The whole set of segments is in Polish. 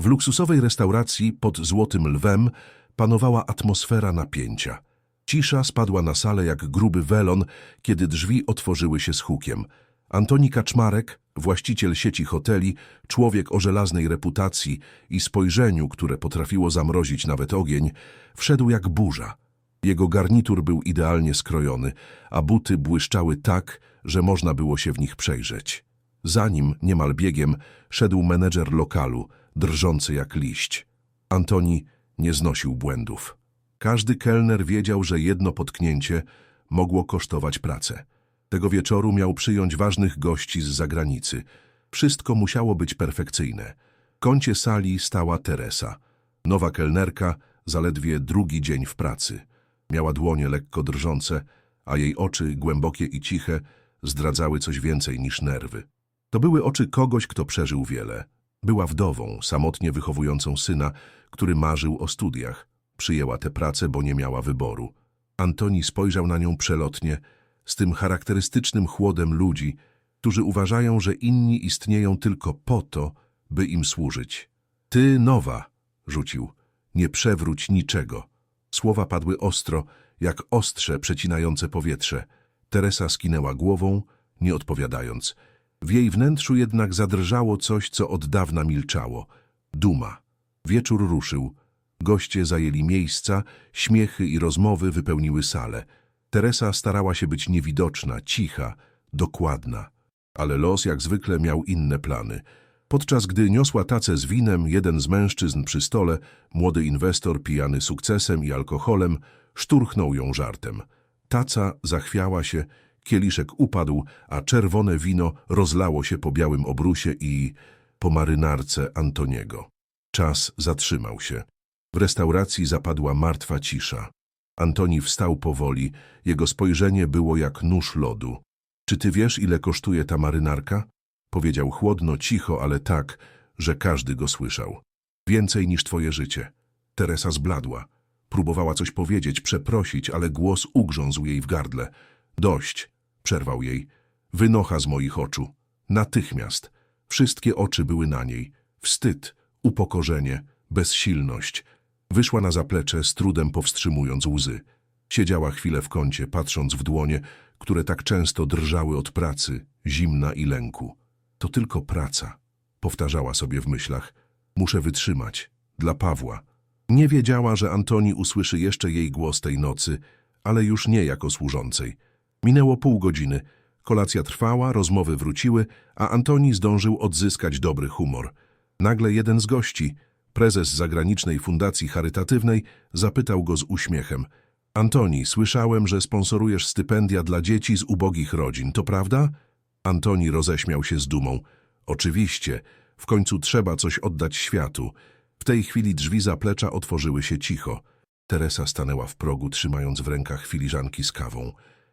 W luksusowej restauracji pod Złotym Lwem panowała atmosfera napięcia. Cisza spadła na salę jak gruby welon, kiedy drzwi otworzyły się z hukiem. Antoni Kaczmarek, właściciel sieci hoteli, człowiek o żelaznej reputacji i spojrzeniu, które potrafiło zamrozić nawet ogień, wszedł jak burza. Jego garnitur był idealnie skrojony, a buty błyszczały tak, że można było się w nich przejrzeć. Za nim, niemal biegiem, szedł menedżer lokalu, drżący jak liść. Antoni nie znosił błędów. Każdy kelner wiedział, że jedno potknięcie mogło kosztować pracę. Tego wieczoru miał przyjąć ważnych gości z zagranicy. Wszystko musiało być perfekcyjne. W kącie sali stała Teresa. Nowa kelnerka, zaledwie drugi dzień w pracy. Miała dłonie lekko drżące, a jej oczy, głębokie i ciche, zdradzały coś więcej niż nerwy. To były oczy kogoś, kto przeżył wiele. Była wdową, samotnie wychowującą syna, który marzył o studiach. Przyjęła tę pracę, bo nie miała wyboru. Antoni spojrzał na nią przelotnie, z tym charakterystycznym chłodem ludzi, którzy uważają, że inni istnieją tylko po to, by im służyć. Ty, nowa, rzucił, nie przewróć niczego. Słowa padły ostro, jak ostrze przecinające powietrze. Teresa skinęła głową, nie odpowiadając. W jej wnętrzu jednak zadrżało coś, co od dawna milczało. Duma. Wieczór ruszył. Goście zajęli miejsca, śmiechy i rozmowy wypełniły salę. Teresa starała się być niewidoczna, cicha, dokładna. Ale los jak zwykle miał inne plany. Podczas gdy niosła tacę z winem, jeden z mężczyzn przy stole, młody inwestor pijany sukcesem i alkoholem, szturchnął ją żartem. Taca zachwiała się, kieliszek upadł, a czerwone wino rozlało się po białym obrusie i po marynarce Antoniego. Czas zatrzymał się. W restauracji zapadła martwa cisza. Antoni wstał powoli, jego spojrzenie było jak nóż lodu. Czy ty wiesz, ile kosztuje ta marynarka? Powiedział chłodno, cicho, ale tak, że każdy go słyszał. Więcej niż twoje życie. Teresa zbladła. Próbowała coś powiedzieć, przeprosić, ale głos ugrzązł jej w gardle. Dość, przerwał jej. Wynocha z moich oczu. Natychmiast. Wszystkie oczy były na niej. Wstyd, upokorzenie, bezsilność. Wyszła na zaplecze, z trudem powstrzymując łzy. Siedziała chwilę w kącie, patrząc w dłonie, które tak często drżały od pracy, zimna i lęku. To tylko praca, powtarzała sobie w myślach. Muszę wytrzymać. Dla Pawła. Nie wiedziała, że Antoni usłyszy jeszcze jej głos tej nocy, ale już nie jako służącej. Minęło pół godziny. Kolacja trwała, rozmowy wróciły, a Antoni zdążył odzyskać dobry humor. Nagle jeden z gości, prezes zagranicznej fundacji charytatywnej, zapytał go z uśmiechem. Antoni, słyszałem, że sponsorujesz stypendia dla dzieci z ubogich rodzin, to prawda? Antoni roześmiał się z dumą. Oczywiście, w końcu trzeba coś oddać światu. W tej chwili drzwi zaplecza otworzyły się cicho. Teresa stanęła w progu, trzymając w rękach filiżanki z kawą.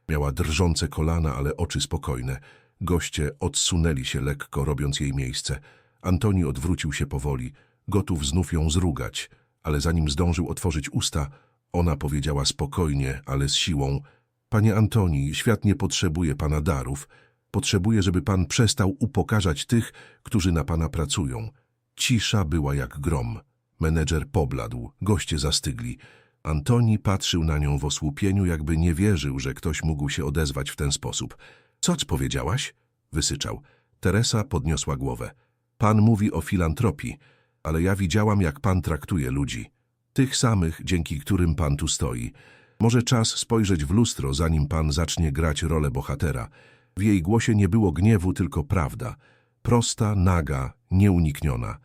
Miała drżące kolana, ale oczy spokojne. Goście odsunęli się lekko, robiąc jej miejsce. Antoni odwrócił się powoli, gotów znów ją zrugać, ale zanim zdążył otworzyć usta, ona powiedziała spokojnie, ale z siłą – Panie Antoni, świat nie potrzebuje pana darów. Potrzebuje, żeby pan przestał upokarzać tych, którzy na pana pracują. Cisza była jak grom. Menedżer pobladł, goście zastygli. Antoni patrzył na nią w osłupieniu, jakby nie wierzył, że ktoś mógł się odezwać w ten sposób. Coć powiedziałaś? Wysyczał. Teresa podniosła głowę. Pan mówi o filantropii, ale ja widziałam, jak pan traktuje ludzi. Tych samych, dzięki którym pan tu stoi. Może czas spojrzeć w lustro, zanim pan zacznie grać rolę bohatera. W jej głosie nie było gniewu, tylko prawda. Prosta, naga, nieunikniona.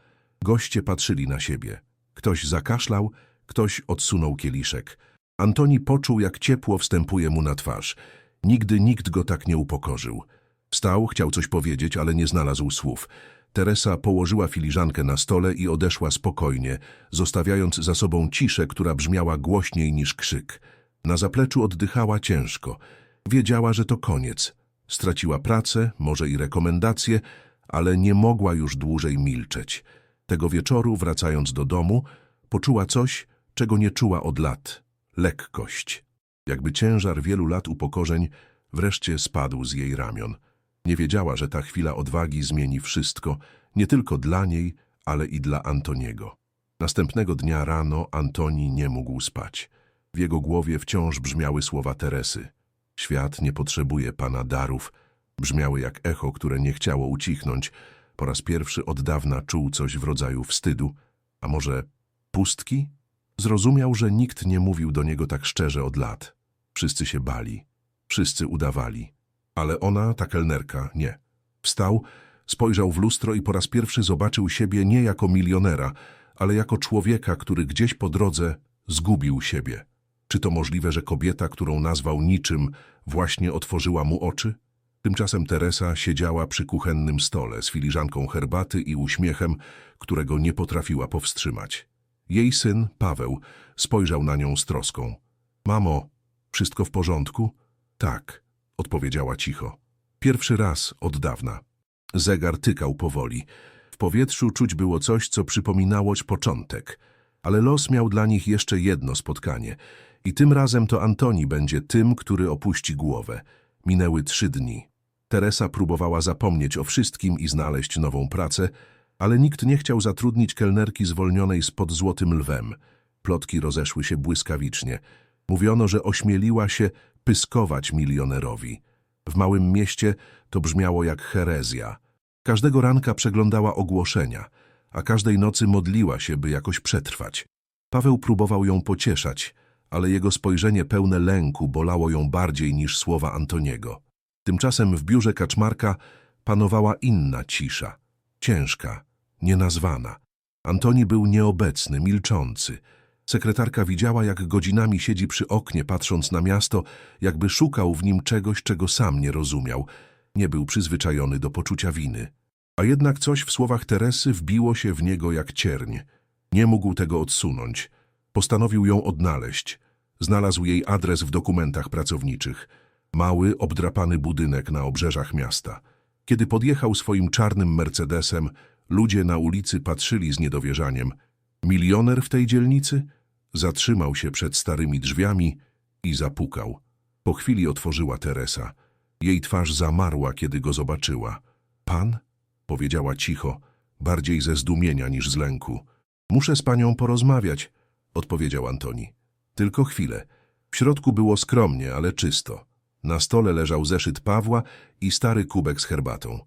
Goście patrzyli na siebie. Ktoś zakaszlał, ktoś odsunął kieliszek. Antoni poczuł, jak ciepło wstępuje mu na twarz. Nigdy nikt go tak nie upokorzył. Wstał, chciał coś powiedzieć, ale nie znalazł słów. Teresa położyła filiżankę na stole i odeszła spokojnie, zostawiając za sobą ciszę, która brzmiała głośniej niż krzyk. Na zapleczu oddychała ciężko. Wiedziała, że to koniec. Straciła pracę, może i rekomendacje, ale nie mogła już dłużej milczeć. Tego wieczoru, wracając do domu, poczuła coś, czego nie czuła od lat. Lekkość. Jakby ciężar wielu lat upokorzeń wreszcie spadł z jej ramion. Nie wiedziała, że ta chwila odwagi zmieni wszystko, nie tylko dla niej, ale i dla Antoniego. Następnego dnia rano Antoni nie mógł spać. W jego głowie wciąż brzmiały słowa Teresy. Świat nie potrzebuje pana darów. Brzmiały jak echo, które nie chciało ucichnąć. Po raz pierwszy od dawna czuł coś w rodzaju wstydu. A może pustki? Zrozumiał, że nikt nie mówił do niego tak szczerze od lat. Wszyscy się bali. Wszyscy udawali. Ale ona, ta kelnerka, nie. Wstał, spojrzał w lustro i po raz pierwszy zobaczył siebie nie jako milionera, ale jako człowieka, który gdzieś po drodze zgubił siebie. Czy to możliwe, że kobieta, którą nazwał niczym, właśnie otworzyła mu oczy? Tymczasem Teresa siedziała przy kuchennym stole z filiżanką herbaty i uśmiechem, którego nie potrafiła powstrzymać. Jej syn, Paweł, spojrzał na nią z troską. Mamo, wszystko w porządku? Tak, odpowiedziała cicho. Pierwszy raz od dawna. Zegar tykał powoli. W powietrzu czuć było coś, co przypominało początek. Ale los miał dla nich jeszcze jedno spotkanie. I tym razem to Antoni będzie tym, który opuści głowę. Minęły trzy dni. Teresa próbowała zapomnieć o wszystkim i znaleźć nową pracę, ale nikt nie chciał zatrudnić kelnerki zwolnionej spod Złotym Lwem. Plotki rozeszły się błyskawicznie. Mówiono, że ośmieliła się pyskować milionerowi. W małym mieście to brzmiało jak herezja. Każdego ranka przeglądała ogłoszenia, a każdej nocy modliła się, by jakoś przetrwać. Paweł próbował ją pocieszać, ale jego spojrzenie pełne lęku bolało ją bardziej niż słowa Antoniego. Tymczasem w biurze Kaczmarka panowała inna cisza, ciężka, nienazwana. Antoni był nieobecny, milczący. Sekretarka widziała, jak godzinami siedzi przy oknie, patrząc na miasto, jakby szukał w nim czegoś, czego sam nie rozumiał. Nie był przyzwyczajony do poczucia winy. A jednak coś w słowach Teresy wbiło się w niego jak cierń. Nie mógł tego odsunąć. Postanowił ją odnaleźć. Znalazł jej adres w dokumentach pracowniczych. Mały, obdrapany budynek na obrzeżach miasta. Kiedy podjechał swoim czarnym Mercedesem, ludzie na ulicy patrzyli z niedowierzaniem. Milioner w tej dzielnicy? Zatrzymał się przed starymi drzwiami i zapukał. Po chwili otworzyła Teresa. Jej twarz zamarła, kiedy go zobaczyła. Pan? Powiedziała cicho, bardziej ze zdumienia niż z lęku. Muszę z panią porozmawiać, odpowiedział Antoni. Tylko chwilę. W środku było skromnie, ale czysto. Na stole leżał zeszyt Pawła i stary kubek z herbatą.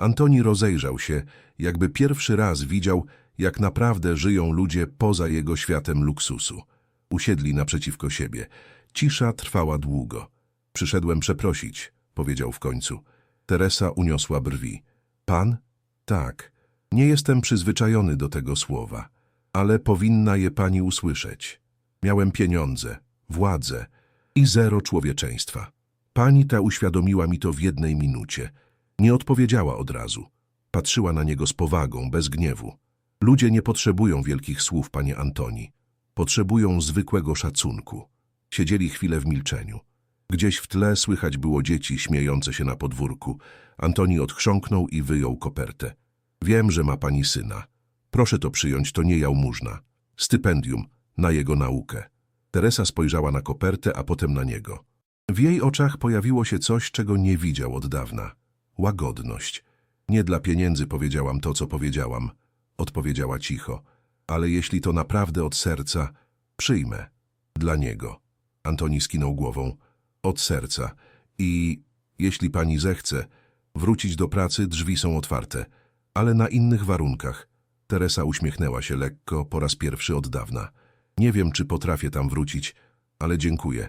Antoni rozejrzał się, jakby pierwszy raz widział, jak naprawdę żyją ludzie poza jego światem luksusu. Usiedli naprzeciwko siebie. Cisza trwała długo. Przyszedłem przeprosić, powiedział w końcu. Teresa uniosła brwi. Pan? Tak. Nie jestem przyzwyczajony do tego słowa, ale powinna je pani usłyszeć. Miałem pieniądze, władzę i zero człowieczeństwa. Pani ta uświadomiła mi to w jednej minucie. Nie odpowiedziała od razu. Patrzyła na niego z powagą, bez gniewu. Ludzie nie potrzebują wielkich słów, panie Antoni. Potrzebują zwykłego szacunku. Siedzieli chwilę w milczeniu. Gdzieś w tle słychać było dzieci śmiejące się na podwórku. Antoni odchrząknął i wyjął kopertę. Wiem, że ma pani syna. Proszę to przyjąć, to nie jałmużna. Stypendium na jego naukę. Teresa spojrzała na kopertę, a potem na niego. W jej oczach pojawiło się coś, czego nie widział od dawna. Łagodność. Nie dla pieniędzy powiedziałam to, co powiedziałam, odpowiedziała cicho. Ale jeśli to naprawdę od serca, przyjmę. Dla niego. Antoni skinął głową. Od serca. I jeśli pani zechce, wrócić do pracy, drzwi są otwarte. Ale na innych warunkach. Teresa uśmiechnęła się lekko, po raz pierwszy od dawna. Nie wiem, czy potrafię tam wrócić, ale dziękuję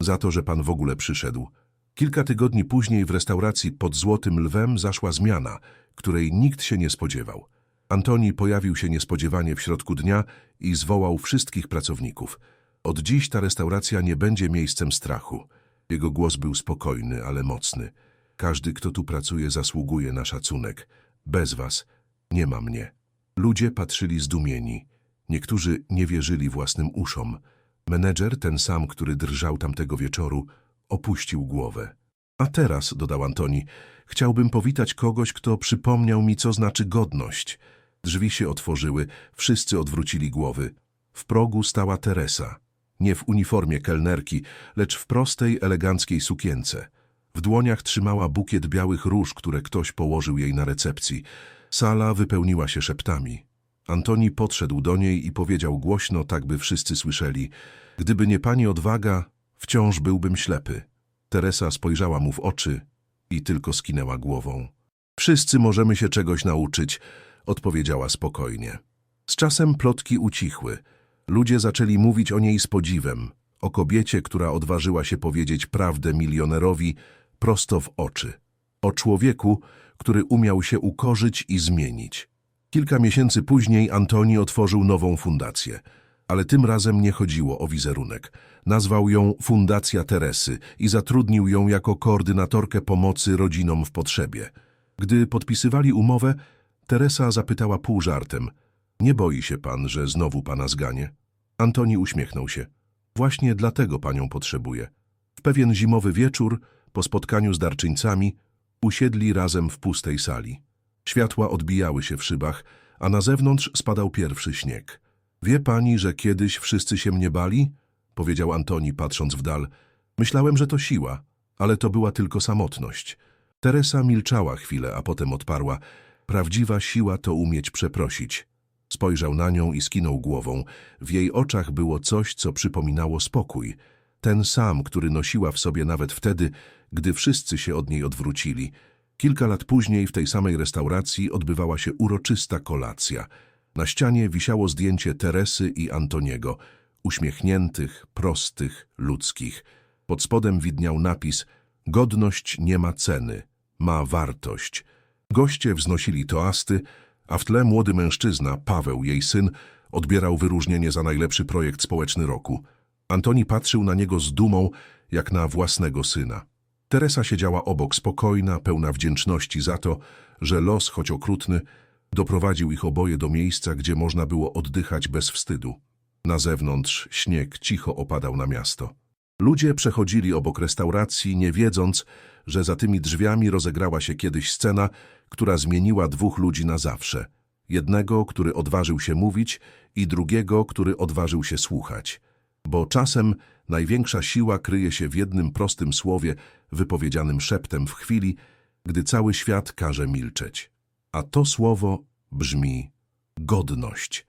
za to, że pan w ogóle przyszedł. Kilka tygodni później w restauracji pod Złotym Lwem zaszła zmiana, której nikt się nie spodziewał. Antoni pojawił się niespodziewanie w środku dnia i zwołał wszystkich pracowników. Od dziś ta restauracja nie będzie miejscem strachu. Jego głos był spokojny, ale mocny. Każdy, kto tu pracuje, zasługuje na szacunek. Bez was nie ma mnie. Ludzie patrzyli zdumieni. Niektórzy nie wierzyli własnym uszom. Menedżer, ten sam, który drżał tamtego wieczoru, opuścił głowę. A teraz, dodał Antoni, chciałbym powitać kogoś, kto przypomniał mi, co znaczy godność. Drzwi się otworzyły, wszyscy odwrócili głowy. W progu stała Teresa. Nie w uniformie kelnerki, lecz w prostej, eleganckiej sukience. W dłoniach trzymała bukiet białych róż, które ktoś położył jej na recepcji. Sala wypełniła się szeptami. Antoni podszedł do niej i powiedział głośno, tak by wszyscy słyszeli. Gdyby nie pani odwaga, wciąż byłbym ślepy. Teresa spojrzała mu w oczy i tylko skinęła głową. Wszyscy możemy się czegoś nauczyć, odpowiedziała spokojnie. Z czasem plotki ucichły. Ludzie zaczęli mówić o niej z podziwem, o kobiecie, która odważyła się powiedzieć prawdę milionerowi prosto w oczy. O człowieku, który umiał się ukorzyć i zmienić. Kilka miesięcy później Antoni otworzył nową fundację, ale tym razem nie chodziło o wizerunek. Nazwał ją Fundacja Teresy i zatrudnił ją jako koordynatorkę pomocy rodzinom w potrzebie. Gdy podpisywali umowę, Teresa zapytała pół żartem. Nie boi się pan, że znowu pana zganie? Antoni uśmiechnął się. Właśnie dlatego panią potrzebuję. W pewien zimowy wieczór, po spotkaniu z darczyńcami, usiedli razem w pustej sali. Światła odbijały się w szybach, a na zewnątrz spadał pierwszy śnieg. Wie pani, że kiedyś wszyscy się mnie bali? Powiedział Antoni, patrząc w dal. Myślałem, że to siła, ale to była tylko samotność. Teresa milczała chwilę, a potem odparła. Prawdziwa siła to umieć przeprosić. Spojrzał na nią i skinął głową. W jej oczach było coś, co przypominało spokój. Ten sam, który nosiła w sobie nawet wtedy, gdy wszyscy się od niej odwrócili. Kilka lat później w tej samej restauracji odbywała się uroczysta kolacja. Na ścianie wisiało zdjęcie Teresy i Antoniego, uśmiechniętych, prostych, ludzkich. Pod spodem widniał napis Godność nie ma ceny, ma wartość. Goście wznosili toasty, a w tle młody mężczyzna, Paweł, jej syn, odbierał wyróżnienie za najlepszy projekt społeczny roku. Antoni patrzył na niego z dumą, jak na własnego syna. Teresa siedziała obok, spokojna, pełna wdzięczności za to, że los, choć okrutny, doprowadził ich oboje do miejsca, gdzie można było oddychać bez wstydu. Na zewnątrz śnieg cicho opadał na miasto. Ludzie przechodzili obok restauracji, nie wiedząc, że za tymi drzwiami rozegrała się kiedyś scena, która zmieniła dwóch ludzi na zawsze. Jednego, który odważył się mówić i drugiego, który odważył się słuchać. Bo czasem największa siła kryje się w jednym prostym słowie, wypowiedzianym szeptem w chwili, gdy cały świat każe milczeć. A to słowo brzmi godność.